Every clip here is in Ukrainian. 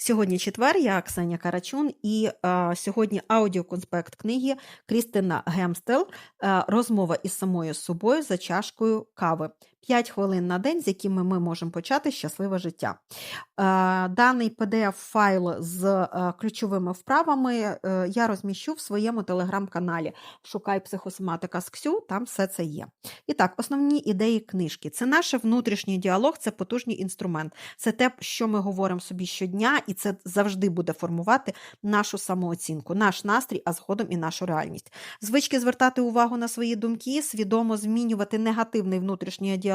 Сьогодні четвер, я Ксенія Карачун, і е, сьогодні аудіоконспект книги Крістина Гемстел е, Розмова із самою собою за чашкою кави. 5 хвилин на день, з якими ми можемо почати щасливе життя. Е, даний PDF-файл з е, ключовими вправами е, я розміщу в своєму телеграм-каналі. Шукай психосоматика з Ксю, там все це є. І так, основні ідеї книжки. Це наш внутрішній діалог, це потужний інструмент. Це те, що ми говоримо собі щодня, і це завжди буде формувати нашу самооцінку, наш настрій, а згодом і нашу реальність. Звички звертати увагу на свої думки, свідомо змінювати негативний внутрішній діалог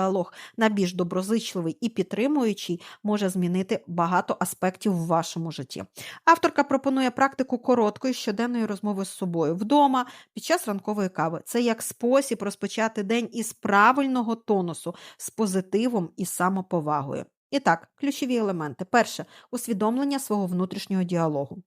на більш доброзичливий і підтримуючий, може змінити багато аспектів в вашому житті. Авторка пропонує практику короткої щоденної розмови з собою вдома під час ранкової кави. Це як спосіб розпочати день із правильного тонусу, з позитивом і самоповагою. І так, ключові елементи. Перше усвідомлення свого внутрішнього діалогу.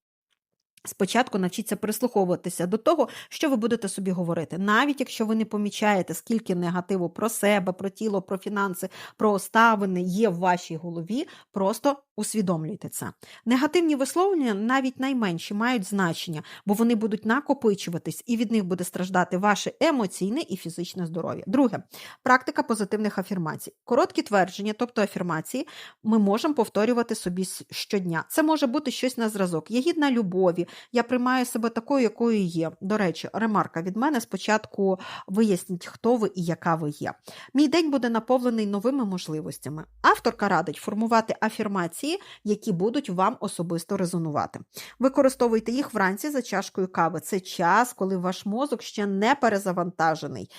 Спочатку навчіться прислуховуватися до того, що ви будете собі говорити, навіть якщо ви не помічаєте, скільки негативу про себе, про тіло, про фінанси, про оставини є в вашій голові, просто усвідомлюйте це. Негативні висловлення, навіть найменші, мають значення, бо вони будуть накопичуватись, і від них буде страждати ваше емоційне і фізичне здоров'я. Друге, практика позитивних афірмацій. Короткі твердження, тобто афірмації, ми можемо повторювати собі щодня. Це може бути щось на зразок. Я гідна любові, я приймаю себе такою, якою є. До речі, ремарка від мене спочатку виясніть, хто ви і яка ви є. Мій день буде наповнений новими можливостями. Авторка радить формувати афірмації, які будуть вам особисто резонувати. Використовуйте їх вранці за чашкою кави. Це час, коли ваш мозок ще не перезавантажений.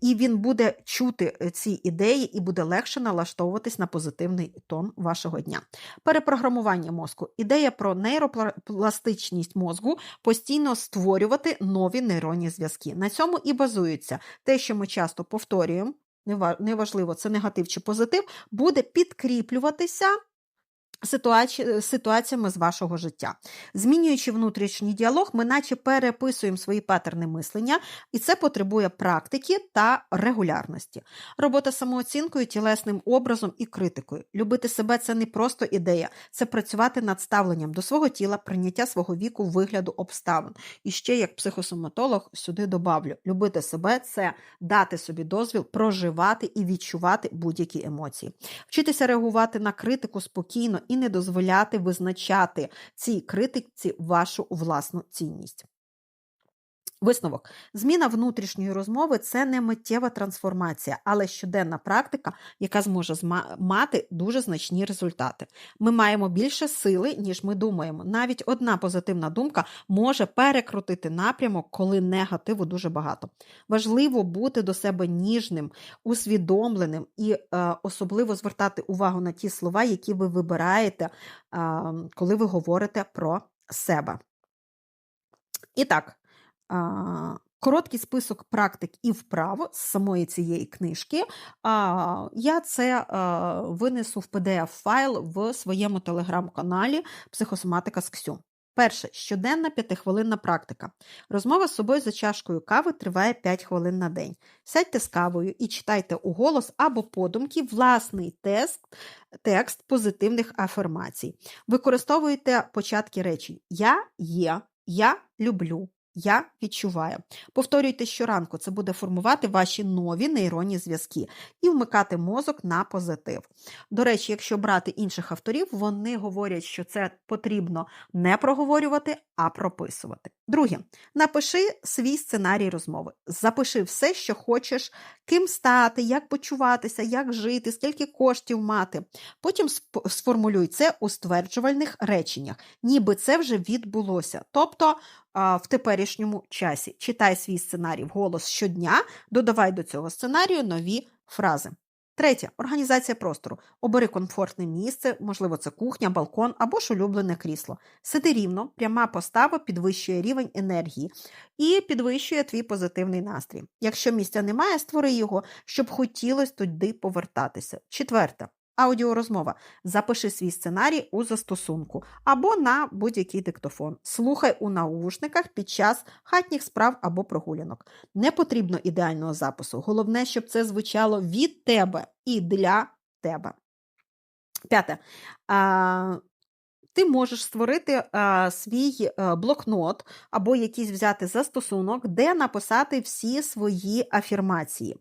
І він буде чути е, ці ідеї і буде легше налаштовуватись на позитивний тон вашого дня. Перепрограмування мозку. Ідея про нейропластичність мозку постійно створювати нові нейронні зв'язки. На цьому і базується те, що ми часто повторюємо, неважливо, це негатив чи позитив, буде підкріплюватися ситуаціями з вашого життя. Змінюючи внутрішній діалог, ми наче переписуємо свої патерни мислення, і це потребує практики та регулярності. Робота самооцінкою, тілесним образом і критикою. Любити себе це не просто ідея, це працювати над ставленням до свого тіла, прийняття свого віку, вигляду обставин. І ще, як психосоматолог, сюди добавлю: любити себе це дати собі дозвіл проживати і відчувати будь-які емоції, вчитися реагувати на критику спокійно і не дозволяти визначати цій критиці вашу власну цінність. Висновок. Зміна внутрішньої розмови це не миттєва трансформація, але щоденна практика, яка зможе мати дуже значні результати. Ми маємо більше сили, ніж ми думаємо. Навіть одна позитивна думка може перекрутити напрямок, коли негативу дуже багато. Важливо бути до себе ніжним, усвідомленим і е, особливо звертати увагу на ті слова, які ви вибираєте, е, коли ви говорите про себе. І так. Короткий список практик і вправ з самої цієї книжки. Я це винесу в PDF-файл в своєму телеграм-каналі Психосоматика з Ксю. Перше, щоденна п'ятихвилинна практика. Розмова з собою за чашкою кави триває 5 хвилин на день. Сядьте з кавою і читайте у голос або подумки власний тест, текст позитивних афірмацій. Використовуйте початки речень Я є, я люблю. Я відчуваю. Повторюйте щоранку, це буде формувати ваші нові нейронні зв'язки і вмикати мозок на позитив. До речі, якщо брати інших авторів, вони говорять, що це потрібно не проговорювати, а прописувати. Друге, напиши свій сценарій розмови. Запиши все, що хочеш, ким стати, як почуватися, як жити, скільки коштів мати. Потім сформулюй це у стверджувальних реченнях, ніби це вже відбулося. Тобто в теперішньому часі. Читай свій сценарій вголос щодня, додавай до цього сценарію нові фрази. Третє організація простору. Обери комфортне місце, можливо, це кухня, балкон або ж улюблене крісло. Сиди рівно, пряма постава підвищує рівень енергії і підвищує твій позитивний настрій. Якщо місця немає, створи його, щоб хотілося туди повертатися. Четверте. Аудіорозмова. Запиши свій сценарій у застосунку або на будь-який диктофон. Слухай у наушниках під час хатніх справ або прогулянок. Не потрібно ідеального запису. Головне, щоб це звучало від тебе і для тебе. П'яте. Ти можеш створити а, свій а, блокнот або якийсь взяти застосунок, де написати всі свої афірмації.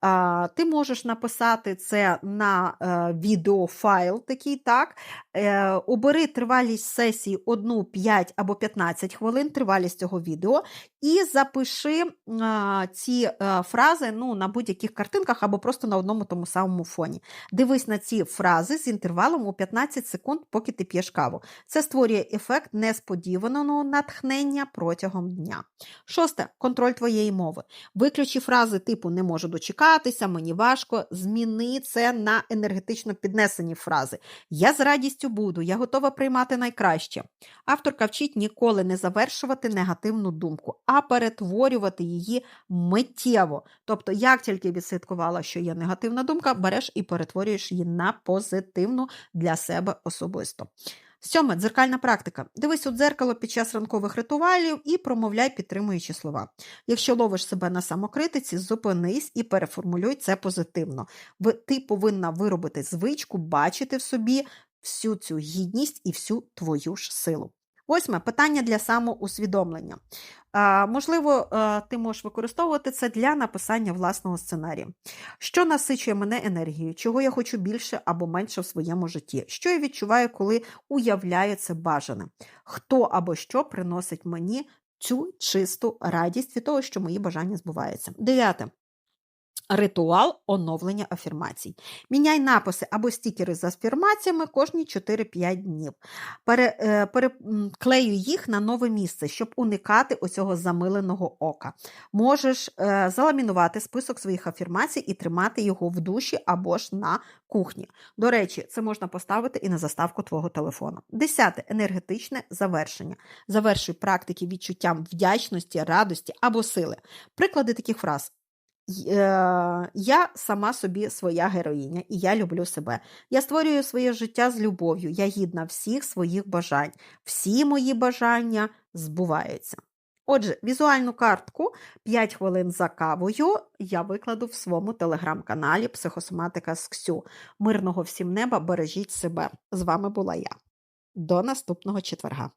А, ти можеш написати це на а, відеофайл такий, так. Е, обери тривалість сесії 1, 5 або 15 хвилин, тривалість цього відео, і запиши е, ці е, фрази ну, на будь-яких картинках або просто на одному тому самому фоні. Дивись на ці фрази з інтервалом у 15 секунд, поки ти п'єш каву. Це створює ефект несподіваного натхнення протягом дня. Шосте контроль твоєї мови. Виключи фрази типу не можу дочекатися, мені важко. Зміни це на енергетично піднесені фрази. Я з радістю буду, я готова приймати найкраще. Авторка вчить ніколи не завершувати негативну думку, а перетворювати її миттєво. Тобто, як тільки відслідкувала, що є негативна думка, береш і перетворюєш її на позитивну для себе особисто. Сьоме дзеркальна практика. Дивись у дзеркало під час ранкових ритуалів і промовляй підтримуючі слова. Якщо ловиш себе на самокритиці, зупинись і переформулюй це позитивно. Ти повинна виробити звичку, бачити в собі всю цю гідність і всю твою ж силу. Восьме питання для самоусвідомлення. Можливо, е, ти можеш використовувати це для написання власного сценарію. Що насичує мене енергією, чого я хочу більше або менше в своєму житті? Що я відчуваю, коли уявляю це бажане? Хто або що приносить мені цю чисту радість від того, що мої бажання збуваються? Дев'яте. Ритуал оновлення афірмацій. Міняй написи або стікери з афірмаціями кожні 4-5 днів. Пере, е, переклею їх на нове місце, щоб уникати оцього замиленого ока. Можеш е, заламінувати список своїх афірмацій і тримати його в душі або ж на кухні. До речі, це можна поставити і на заставку твого телефону. Десяте енергетичне завершення. Завершуй практики відчуттям вдячності, радості або сили. Приклади таких фраз. Е, Я сама собі своя героїня, і я люблю себе. Я створюю своє життя з любов'ю. Я гідна всіх своїх бажань. Всі мої бажання збуваються. Отже, візуальну картку 5 хвилин за кавою я викладу в своєму телеграм-каналі Психосоматика з Ксю. Мирного всім неба, бережіть себе. З вами була я. До наступного четверга.